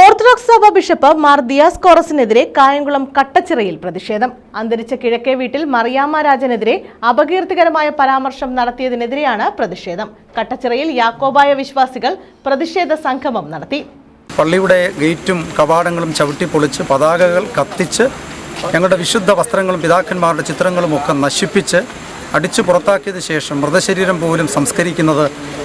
Orthodox സഭ bishop Mar Diaz കോറസിനെതിരെ കായംകുളം കട്ടച്ചിറയിൽ പ്രതിഷേധം. അന്തരിച്ച കിഴക്കേ വീട്ടിൽ മറിയാമ്മ രാജനെതിരെ അപകീർത്തികരമായ പരാമർശം നടത്തിയതിനെതിരെയാണ് പ്രതിഷേധം. കട്ടച്ചിറയിൽ യാക്കോബായ വിശ്വാസികൾ പ്രതിഷേധ സംഗമം നടത്തി. പള്ളിയുടെ ഗേറ്റും കവാടങ്ങളും ചവിട്ടിപ്പൊളിച്ച് പതാകകൾ കത്തിച്ച് ഞങ്ങളുടെ വിശുദ്ധ വസ്ത്രങ്ങളും പിതാക്കന്മാരുടെ ചിത്രങ്ങളും ഒക്കെ നശിപ്പിച്ച് അടിച്ചു പുറത്താക്കിയതിനു ശേഷം മൃതശരീരം പോലും സംസ്കരിക്കുന്നത്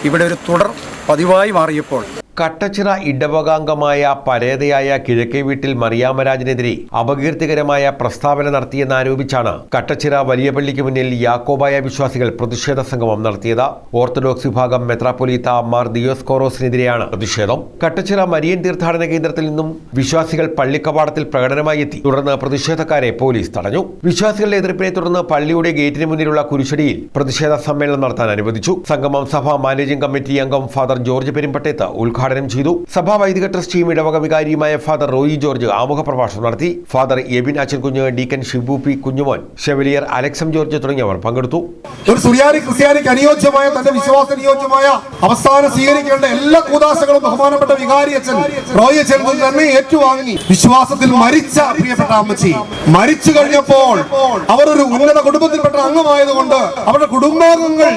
ഇവിടെ ഒരു തുടർ പതിവായി മാറിയപ്പോൾ കട്ടച്ചിറ ഇടവകാംഗമായ പരേതയായ കിഴക്കേ വീട്ടിൽ മറിയാമരാജനെതിരെ അപകീർത്തികരമായ പ്രസ്താവന നടത്തിയെന്നാരോപിച്ചാണ് കട്ടച്ചിറ വലിയ പള്ളിക്ക് മുന്നിൽ യാക്കോബായ വിശ്വാസികൾ പ്രതിഷേധ സംഗമം നടത്തിയത്. ഓർത്തഡോക്സ് വിഭാഗം മെത്രാപ്പൊലീത്ത മാർ ദിയോസ്കോറോസിനെതിരെയാണ് പ്രതിഷേധം. കട്ടച്ചിറ മരിയൻ തീർത്ഥാടന കേന്ദ്രത്തിൽ നിന്നും വിശ്വാസികൾ പള്ളിക്കവാടത്തിൽ പ്രകടനമായി എത്തി. തുടർന്ന് പ്രതിഷേധക്കാരെ പോലീസ് തടഞ്ഞു. വിശ്വാസികളുടെ എതിർപ്പിനെ തുടർന്ന് പള്ളിയുടെ ഗേറ്റിന് മുന്നിലുള്ള കുരിശടിയിൽ പ്രതിഷേധ സമ്മേളനം നടത്താൻ അനുവദിച്ചു. സംഗമം സഭ മാനേജിംഗ് കമ്മിറ്റി അംഗം ഫാദർ ജോർജ് പെരുമ്പട്ടേത്ത് ഉദ്ഘാടനം ചെയ്തു. സഭാ വൈദിക ട്രസ്റ്റിയും ഇടവക വികാരിയുമായ ഫാദർ റോയി ജോർജ് ആമുഖ പ്രഭാഷണം നടത്തി. Father Ebin Achankunju deacon Shibu P Kunjumon chevalier Alexam George തുടങ്ങിയവർ പങ്കെടുത്തു. ഒരു സുറിയാനി ക്രിസ്ത്യാനിക്ക് അനുയോജ്യമായ തന്റെ വിശ്വാസ അനുയോജ്യമായ അവസാനം സ്വീകരിക്കേണ്ട എല്ലാ കൂതാശകളും ബഹുമാനപ്പെട്ട വികാരി അച്ഛൻ റോയി അച്ഛൻ തന്നെ ഏറ്റുവാങ്ങി. വിശ്വാസത്തിൽ മരിച്ച പ്രിയപ്പെട്ട അമ്മച്ചി. മരിച്ചു കഴിഞ്ഞപ്പോൾ അവർ ഒരു ഉന്നത കുടുംബത്തിൽപ്പെട്ട അംഗമായതുകൊണ്ട് അവരുടെ കുടുംബാംഗങ്ങൾ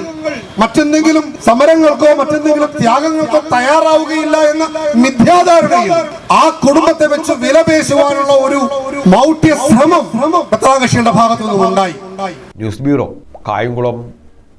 മറ്റെന്തെങ്കിലും സമരങ്ങൾക്കോ മറ്റെന്തെങ്കിലും ത്യാഗങ്ങൾക്കോ തയ്യാറാവുകയില്ല എന്ന മിഥ്യാധാരണയിൽ ആ കുടുംബത്തെ വെച്ച് വിലപേശുവാനുള്ള ഒരു മൗഢ്യ ശ്രമം പത്രാകക്ഷിയുടെ ഭാഗത്തു നിന്നും ഉണ്ടായി ന്യൂസ് ബ്യൂറോ കായംകുളം.